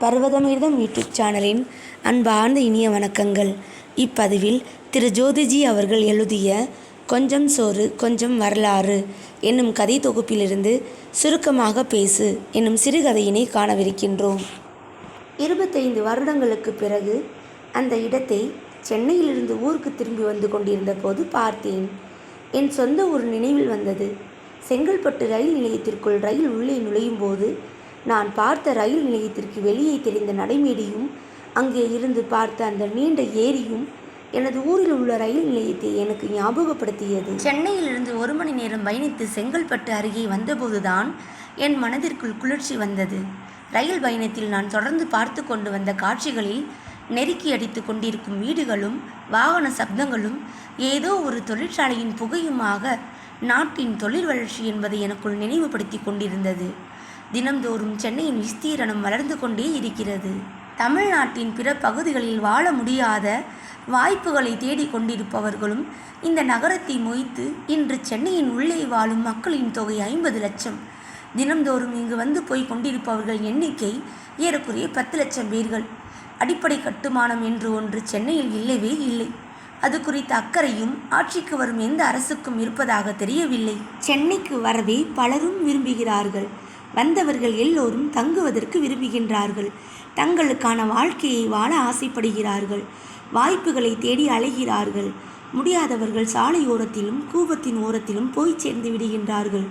பர்வதமிர்தம் YouTube சேனலின் அன்பார்ந்த இனிய வணக்கங்கள். இப்பதிவில் திரு. ஜோதிஜி அவர்கள் எழுதிய கொஞ்சம் சோறு கொஞ்சம் வரலாறு என்னும் கதை தொகுப்பிலிருந்து சுருக்கமாக பேசு என்னும் சிறுகதையினை காணவிருக்கின்றோம். இருபத்தைந்து வருடங்களுக்கு பிறகு அந்த இடத்தை சென்னையிலிருந்து ஊருக்கு திரும்பி வந்து கொண்டிருந்த போது பார்த்தேன். என் சொந்த ஊர் நினைவில் வந்தது. செங்கல்பட்டு ரயில் நிலையத்திற்குள் ரயில் உள்ளே நுழையும் போது நான் பார்த்த ரயில் நிலையத்திற்கு வெளியே தெரிந்த நடைமேடையும் அங்கே இருந்து பார்த்த அந்த நீண்ட ஏரியும் எனது ஊரில் உள்ள ரயில் நிலையத்தை எனக்கு ஞாபகப்படுத்தியது. சென்னையிலிருந்து ஒரு மணி நேரம் பயணித்து செங்கல்பட்டு அருகே வந்தபோதுதான் என் மனதிற்குள் குளிர்ச்சி வந்தது. ரயில் பயணத்தில் நான் தொடர்ந்து பார்த்து கொண்டு வந்த காட்சிகளில் நெருக்கி அடித்து கொண்டிருக்கும் வீடுகளும் வாகன சப்தங்களும் ஏதோ ஒரு தொழிற்சாலையின் புகையுமாக நாட்டின் தொழில் வளர்ச்சி என்பதை எனக்குள் நினைவுபடுத்தி கொண்டிருந்தது. தினம்தோறும் சென்னையின் விஸ்தீரணம் வளர்ந்து கொண்டே இருக்கிறது. தமிழ்நாட்டின் பிற பகுதிகளில் வாழ முடியாத வாய்ப்புகளை தேடிக் கொண்டிருப்பவர்களும் இந்த நகரத்தை மொய்த்து இன்று சென்னையின் உள்ளே வாழும் மக்களின் தொகை ஐம்பது லட்சம். தினம்தோறும் இங்கு வந்து போய் கொண்டிருப்பவர்கள் எண்ணிக்கை ஏறக்குறைய பத்து லட்சம் பேர்கள். அடிப்படை கட்டுமானம் என்று ஒன்று சென்னையில் இல்லவே இல்லை. அது குறித்த அக்கறையும் ஆட்சிக்கு வரும் எந்த அரசுக்கும் இருப்பதாக தெரியவில்லை. சென்னைக்கு வரவே பலரும் விரும்புகிறார்கள். வந்தவர்கள் எல்லோரும் தங்குவதற்கு விரும்புகின்றார்கள். தங்களுக்கான வாழ்க்கையை வாழ ஆசைப்படுகிறார்கள். வாய்ப்புகளை தேடி அலைகிறார்கள். முடியாதவர்கள் சாலையோரத்திலும் கூபத்தின் ஓரத்திலும் போய் சேர்ந்து விடுகின்றார்கள்.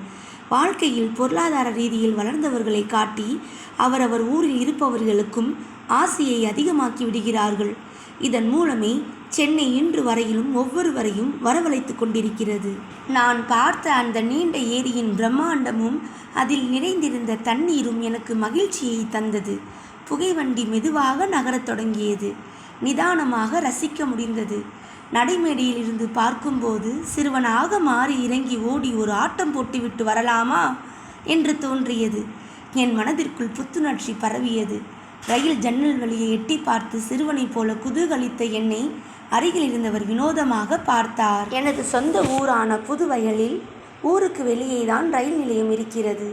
வாழ்க்கையில் பொருளாதார ரீதியில் வளர்ந்தவர்களை காட்டி அவரவர் ஊரில் இருப்பவர்களுக்கும் ஆசையை அதிகமாக்கி விடுகிறார்கள். இதன் மூலமே சென்னை இன்று வரையிலும் ஒவ்வொருவரையும் வரவழைத்து கொண்டிருக்கிறது. நான் பார்த்த அந்த நீண்ட ஏரியின் பிரம்மாண்டமும் அதில் நிறைந்திருந்த தண்ணீரும் எனக்கு மகிழ்ச்சியை தந்தது. புகைவண்டி மெதுவாக நகரத் தொடங்கியது. நிதானமாக ரசிக்க முடிந்தது. நடைமேடையில் இருந்து பார்க்கும்போது சிறுவனாக மாறி இறங்கி ஓடி ஒரு ஆட்டம் போட்டுவிட்டு வரலாமா? என்று தோன்றியது. என் மனதிற்குள் புத்துணர்ச்சி பரவியது. ரயில் ஜன்னல் வழியை எட்டி பார்த்து சிறுவனைப் போல குதூகலித்த என்னை அருகில் இருந்தவர் வினோதமாக பார்த்தார். எனது சொந்த ஊரான புதுவயலில் ஊருக்கு வெளியே தான் ரயில் நிலையம் இருக்கிறது.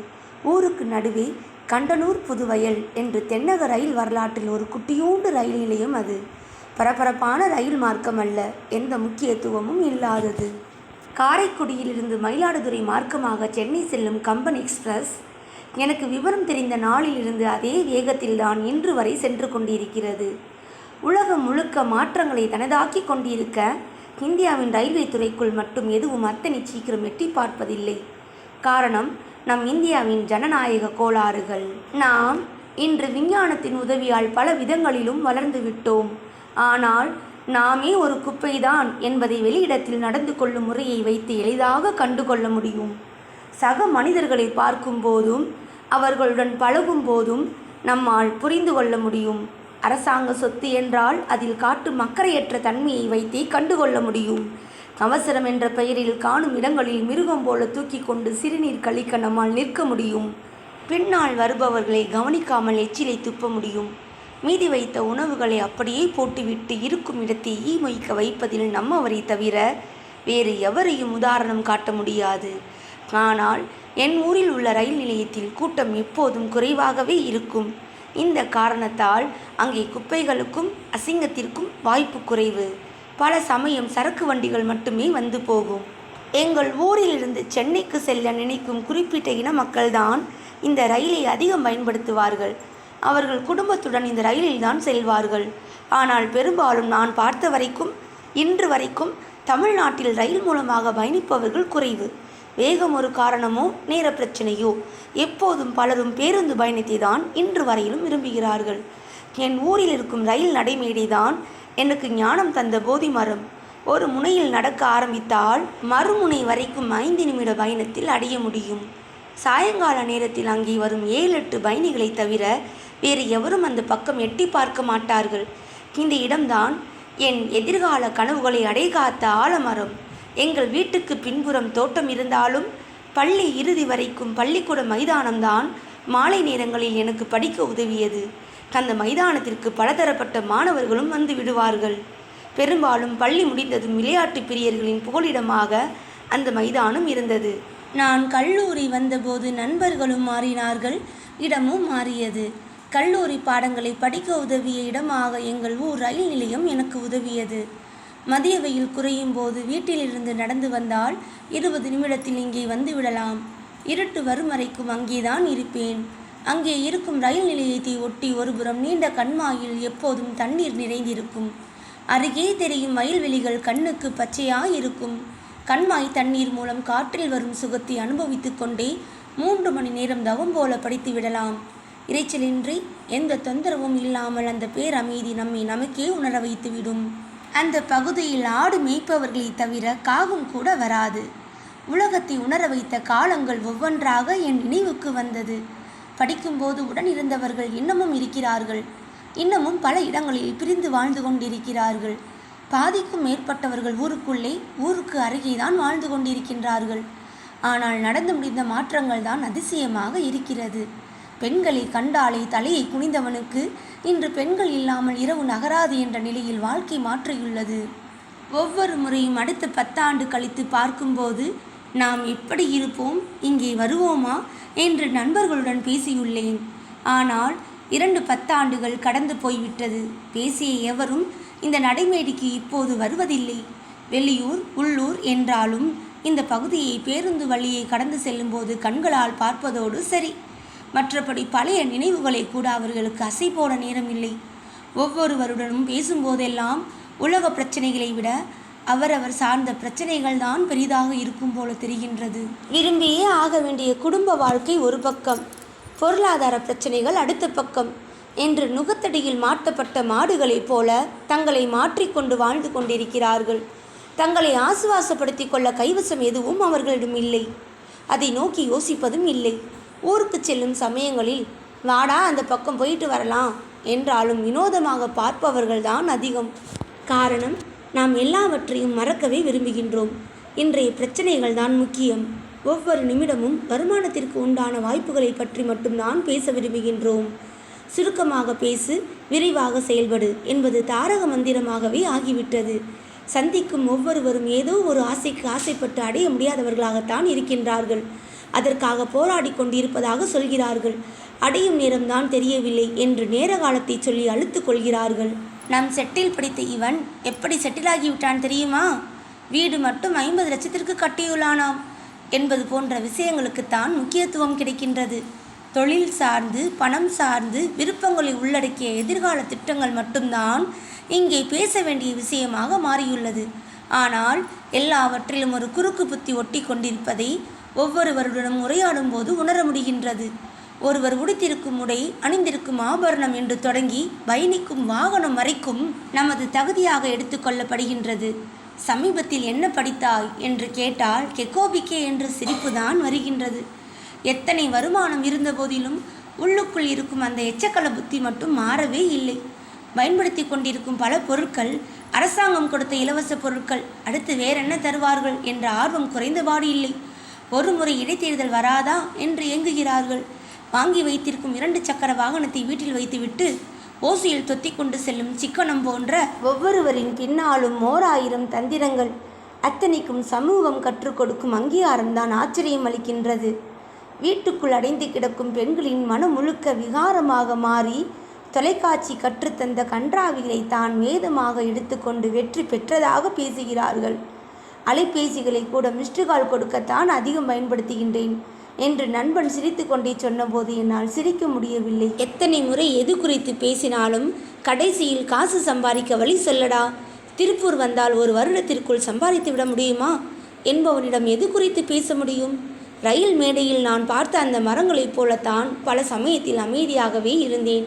ஊருக்கு நடுவே கண்டனூர் புதுவயல் என்று தென்னக ரயில் வரலாற்றில் ஒரு குட்டியூண்டு ரயில் நிலையம் அது. பரபரப்பான ரயில் மார்க்கம் அல்ல எந்த முக்கியத்துவமும் இல்லாதது. காரைக்குடியிலிருந்து மயிலாடுதுறை மார்க்கமாக சென்னை செல்லும் கம்பன் எக்ஸ்பிரஸ் எனக்கு விவரம் தெரிந்த நாளிலிருந்து அதே வேகத்தில்தான் இன்று வரை சென்று கொண்டிருக்கிறது. உலகம் முழுக்க மாற்றங்களை தனதாக்கி கொண்டிருக்க இந்தியாவின் ரயில்வே துறைக்குள் மட்டும் எதுவும் அத்தனை சீக்கிரம் எட்டி பார்ப்பதில்லை. காரணம் நம் இந்தியாவின் ஜனநாயக கோளாறுகள். நாம் இன்று விஞ்ஞானத்தின் உதவியால் பல விதங்களிலும் வளர்ந்து விட்டோம். ஆனால் நாமே ஒரு குப்பைதான் என்பதை வெளியிடத்தில் நடந்து கொள்ளும் முறையை வைத்து எளிதாக கண்டுகொள்ள முடியும். சக மனிதர்களை பார்க்கும் போதும் அவர்களுடன் பழகும் போதும் நம்மால் புரிந்து கொள்ள முடியும். அரசாங்க சொத்து என்றால் அதில் காட்டும் அக்கறையற்ற தன்மையை வைத்தே கண்டுகொள்ள முடியும். அவசரம் என்ற பெயரில் காணும் இடங்களில் மிருகம் போல தூக்கி கொண்டு சிறுநீர் கழிக்க நம்மால் நிற்க முடியும். பின்னால் வருபவர்களை கவனிக்காமல் எச்சிலை துப்ப முடியும். மீதி வைத்த உணவுகளை அப்படியே போட்டுவிட்டு இருக்கும் இடத்தை ஈ மொய்க்க வைப்பதில் நம்மவரை தவிர வேறு எவரையும் உதாரணம் காட்ட முடியாது. ஆனால் என் ஊரில் உள்ள ரயில் நிலையத்தில் கூட்டம் எப்போதும் குறைவாகவே இருக்கும். இந்த காரணத்தால் அங்கே குப்பைகளுக்கும் அசிங்கத்திற்கும் வாய்ப்பு குறைவு. பல சமயம் சரக்கு வண்டிகள் மட்டுமே வந்து போகும். எங்கள் ஊரிலிருந்து சென்னைக்கு செல்ல நினைக்கும் குறிப்பிட்ட இன மக்கள்தான் இந்த ரயிலை அதிகம் பயன்படுத்துவார்கள். அவர்கள் குடும்பத்துடன் இந்த ரயிலில் தான் செல்வார்கள். ஆனால் பெரும்பாலும் நான் பார்த்த வரைக்கும் இன்று வரைக்கும் தமிழ்நாட்டில் ரயில் மூலமாக பயணிப்பவர்கள் குறைவு. வேகம் ஒரு காரணமோ நேர பிரச்சனையோ. எப்போதும் பலரும் பேருந்து பயணத்தை தான் இன்று வரையிலும் விரும்புகிறார்கள். என் ஊரில் இருக்கும் ரயில் நடைமேடை தான் எனக்கு ஞானம் தந்த போதி மரம். ஒரு முனையில் நடக்க ஆரம்பித்தால் மறுமுனை வரைக்கும் ஐந்து நிமிட பயணத்தில் அடைய முடியும். சாயங்கால நேரத்தில் அங்கே வரும் ஏழு எட்டு பயணிகளை தவிர வேறு எவரும் அந்த பக்கம் எட்டி பார்க்க மாட்டார்கள். இந்த இடம்தான் என் எதிர்கால கனவுகளை அடைகாத்த ஆலமரம். எங்கள் வீட்டுக்கு பின்புறம் தோட்டம் இருந்தாலும் பள்ளி இறுதி வரைக்கும் பள்ளிக்கூட மைதானம்தான் மாலை நேரங்களில் எனக்கு படிக்க உதவியது. அந்த மைதானத்திற்கு பலதரப்பட்ட மாணவர்களும் வந்து விடுவார்கள். பெரும்பாலும் பள்ளி முடிந்ததும் விளையாட்டு பிரியர்களின் புகலிடமாக அந்த மைதானம் இருந்தது. நான் கல்லூரி வந்தபோது நண்பர்களும் மாறினார்கள். இடமும் மாறியது. கல்லூரி பாடங்களை படிக்க உதவிய இடமாக எங்கள் ஊர் ரயில் நிலையம் எனக்கு உதவியது. மதிய வெயில் குறையும் போது வீட்டிலிருந்து நடந்து வந்தால் இருபது நிமிடத்தில் இங்கே வந்து விடலாம். இருட்டு வரும் வரைக்கும் அங்கேதான் இருப்பேன். அங்கே இருக்கும் ரயில் நிலையத்தை ஒட்டி ஒருபுறம் நீண்ட கண்மாயில் எப்போதும் தண்ணீர் நிறைந்திருக்கும். அருகே தெரியும் வயல்வெளிகள் கண்ணுக்கு பச்சையாய் இருக்கும் கண்மாய் தண்ணீர் மூலம் காற்றில் வரும் சுகத்தை அனுபவித்து கொண்டே மூன்று மணி நேரம் தவம் போல படித்து விடலாம். இரைச்சலின்றி எந்த தொந்தரவும் இல்லாமல் அந்த பேரமைதி நம்மை நமக்கே உணர வைத்துவிடும். அந்த பகுதியில் ஆடு மேய்ப்பவர்களை தவிர காகம் கூட வராது. உலகத்தை உணர வைத்த காலங்கள் ஒவ்வொன்றாக என் நினைவுக்கு வந்தது. படிக்கும்போது உடன் இருந்தவர்கள் இன்னமும் இருக்கிறார்கள். இன்னமும் பல இடங்களில் பிரிந்து வாழ்ந்து கொண்டிருக்கிறார்கள். பாதிக்கும் மேற்பட்டவர்கள் ஊருக்குள்ளே ஊருக்கு அருகேதான் வாழ்ந்து கொண்டிருக்கின்றார்கள். ஆனால் நடந்து முடிந்த மாற்றங்கள் தான் அதிசயமாக இருக்கிறது. பெண்களை கண்டாலே தலையை குனிந்தவனுக்கு இன்று பெண்கள் இல்லாமல் இரவு நகராது என்ற நிலையில் வாழ்க்கை மாற்றியுள்ளது. ஒவ்வொரு முறையும் அடுத்த பத்தாண்டு கழித்து பார்க்கும்போது நாம் எப்படி இருப்போம் இங்கே வருவோமா என்று நண்பர்களுடன் பேசியுள்ளேன். ஆனால் இரண்டு பத்தாண்டுகள் கடந்து போய்விட்டது. பேசிய எவரும் இந்த நடைமேடைக்கு இப்போது வருவதில்லை. வெளியூர் உள்ளூர் என்றாலும் இந்த பகுதியை பேருந்து வழியை கடந்து செல்லும்போது கண்களால் பார்ப்பதோடு சரி. மற்றபடி பழைய நினைவுகளை கூட அவர்களுக்கு அசை போட நேரமில்லை. ஒவ்வொருவருடனும் பேசும்போதெல்லாம் உலக பிரச்சனைகளை விட அவரவர் சார்ந்த பிரச்சனைகள் தான் பெரிதாக இருக்கும் போல தெரிகின்றது. விரும்பியே ஆக வேண்டிய குடும்ப வாழ்க்கை ஒரு பக்கம் பொருளாதார பிரச்சனைகள் அடுத்த பக்கம் என்று நுகத்தடியில் மாட்டப்பட்ட மாடுகளைப் போல தங்களை மாற்றிக்கொண்டு வாழ்ந்து கொண்டிருக்கிறார்கள். தங்களை ஆசுவாசப்படுத்திக் கொள்ள கைவசம் எதுவும் அவர்களிடம் இல்லை. அதை நோக்கி யோசிப்பதும் இல்லை. ஊருக்கு செல்லும் சமயங்களில் வாடா அந்த பக்கம் போயிட்டு வரலாம் என்றாலும் வினோதமாக பார்ப்பவர்கள்தான் அதிகம். காரணம் நாம் எல்லாவற்றையும் மறக்கவே விரும்புகின்றோம். இன்றைய பிரச்சனைகள் தான் முக்கியம். ஒவ்வொரு நிமிடமும் வருமானத்திற்கு உண்டான வாய்ப்புகளை பற்றி மட்டும்தான் பேச விரும்புகின்றோம். சுருக்கமாக பேசு விரைவாக செயல்படு என்பது தாரக மந்திரமாகவே ஆகிவிட்டது. சந்திக்கும் ஒவ்வொருவரும் ஏதோ ஒரு ஆசைக்கு ஆசைப்பட்டு அடைய முடியாதவர்களாகத்தான் இருக்கின்றார்கள். அதற்காக போராடி கொண்டிருப்பதாக சொல்கிறார்கள். அடையும் நேரம்தான் தெரியவில்லை என்று நேர காலத்தை சொல்லி அழுத்து கொள்கிறார்கள். நம் செட்டில் படித்த இவன் எப்படி செட்டிலாகிவிட்டான் தெரியுமா? வீடு மட்டும் ஐம்பது லட்சத்திற்கு கட்டியுள்ளானாம் என்பது போன்ற விஷயங்களுக்குத்தான் முக்கியத்துவம் கிடைக்கின்றது. தொழில் சார்ந்து பணம் சார்ந்து விருப்பங்களை உள்ளடக்கிய எதிர்கால திட்டங்கள் மட்டும்தான் இங்கே பேச வேண்டிய விஷயமாக மாறியுள்ளது. ஆனால் எல்லாவற்றிலும் ஒரு குறுக்கு புத்தி ஒட்டி கொண்டிருப்பதை ஒவ்வொருவருடனும் உரையாடும் போது உணர முடிகின்றது. ஒருவர் உடுத்திருக்கும் உடை அணிந்திருக்கும் ஆபரணம் என்று தொடங்கி பயணிக்கும் வாகனம் வரைக்கும் நமது தகுதியாக எடுத்துக்கொள்ளப்படுகின்றது சமீபத்தில் என்ன படித்தாய் என்று கேட்டால் கெக்கோபிக்கே என்று சிரிப்புதான் வருகின்றது. எத்தனை வருமானம் இருந்த போதிலும் உள்ளுக்குள் இருக்கும் அந்த எச்சக்கல புத்தி மட்டும் மாறவே இல்லை. பயன்படுத்தி கொண்டிருக்கும் பல பொருட்கள் அரசாங்கம் கொடுத்த இலவச பொருட்கள் அடுத்து வேறென்ன தருவார்கள் என்ற ஆர்வம் குறைந்தபாடு இல்லை. ஒரு முறை இடைத்தேர்தல் வராதா என்று ஏங்குகிறார்கள். வாங்கி வைத்திருக்கும் இரண்டு சக்கர வாகனத்தை வீட்டில் வைத்துவிட்டு ஓசியில் தொத்தி கொண்டு செல்லும் சிக்கனம் போன்ற ஒவ்வொருவரின் பின்னாலும் ஓர் ஆயிரம் தந்திரங்கள். அத்தனைக்கும் சமூகம் கற்றுக் கொடுக்கும் அங்கீகாரம்தான் ஆச்சரியம் அளிக்கின்றது. வீட்டுக்குள் அடைந்து கிடக்கும் பெண்களின் மனம் முழுக்க விகாரமாக மாறி தொலைக்காட்சி கற்றுத்தந்த கன்றாவிகளை தான் வேதமாக எடுத்துக்கொண்டு வெற்றி பெற்றதாக பேசுகிறார்கள். அலைபேசிகளை கூட மிஸ்டு கால் கொடுக்கத்தான் அதிகம் பயன்படுத்துகின்றேன் என்று நண்பன் சிரித்துக்கொண்டே சொன்னபோது என்னால் சிரிக்க முடியவில்லை. எத்தனை முறை எது குறித்து பேசினாலும் கடைசியில் காசு சம்பாதிக்க வழி சொல்லடா. திருப்பூர் வந்தால் ஒரு வருடத்திற்குள் சம்பாதித்து விட முடியுமா? என்பவனிடம் எது குறித்து பேச முடியும்? ரயில் மேடையில் நான் பார்த்த அந்த மரங்களைப் போலத்தான் பல சமயத்தில் அமைதியாகவே இருந்தேன்.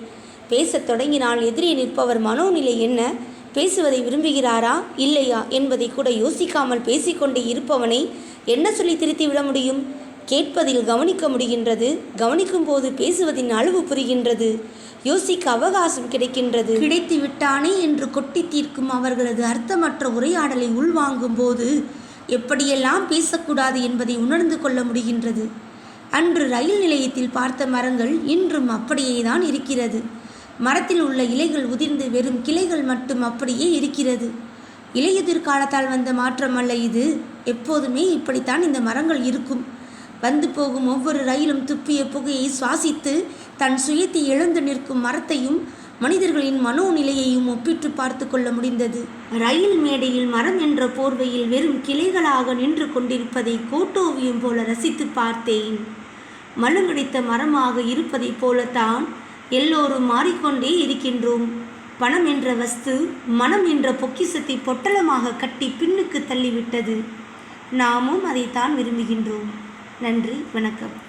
பேசத் தொடங்கினால் எதிரே நிற்பவர் மனோநிலை என்ன? பேசுவதை விரும்புகிறாரா? இல்லையா? என்பதை கூட யோசிக்காமல் பேசிக்கொண்டே இருப்பவனை என்ன சொல்லி திருத்தி விட முடியும்? கேட்பதில் கவனிக்க முடிகின்றது. கவனிக்கும் போது பேசுவதின் அளவு புரிகின்றது. யோசிக்க அவகாசம் கிடைக்கின்றது. கிடைத்து விட்டானே என்று கொட்டி தீர்க்கும் அவர்களது அர்த்தமற்ற உரையாடலை உள்வாங்கும் போது எப்படியெல்லாம் பேசக்கூடாது என்பதை உணர்ந்து கொள்ள முடிகின்றது. அன்று ரயில் நிலையத்தில் பார்த்த மரங்கள் இன்றும் அப்படியே தான் இருக்கிறது. மரத்தில் உள்ள இலைகள் உதிர்ந்து வெறும் கிளைகள் மட்டும் அப்படியே இருக்கிறது. இலையுதிர் காலத்தால் வந்த மாற்றம் அல்ல இது. எப்போதுமே இப்படித்தான் இந்த மரங்கள் இருக்கும். வந்து போகும் ஒவ்வொரு ரயிலும் துப்பிய புகையை சுவாசித்து தன் சுயத்தை இழந்து நிற்கும் மரத்தையும் மனிதர்களின் மனோநிலையையும் ஒப்பிட்டு பார்த்து கொள்ள முடிந்தது. ரயில் மேடையில் மரம் என்ற போர்வையில் வெறும் கிளைகளாக நின்று கொண்டிருப்பதை கோட்டோவியம் போல ரசித்து பார்த்தேன். மழுங்கடித்த மரமாக இருப்பதைப் போலத்தான் எல்லோரும் மாறிக்கொண்டே இருக்கின்றோம். பணம் என்ற வஸ்து மனம் என்ற பொக்கிசத்தை பொட்டலமாக கட்டி பின்னுக்கு தள்ளிவிட்டது. நாமும் அதைத்தான் விரும்புகின்றோம். நன்றி வணக்கம்.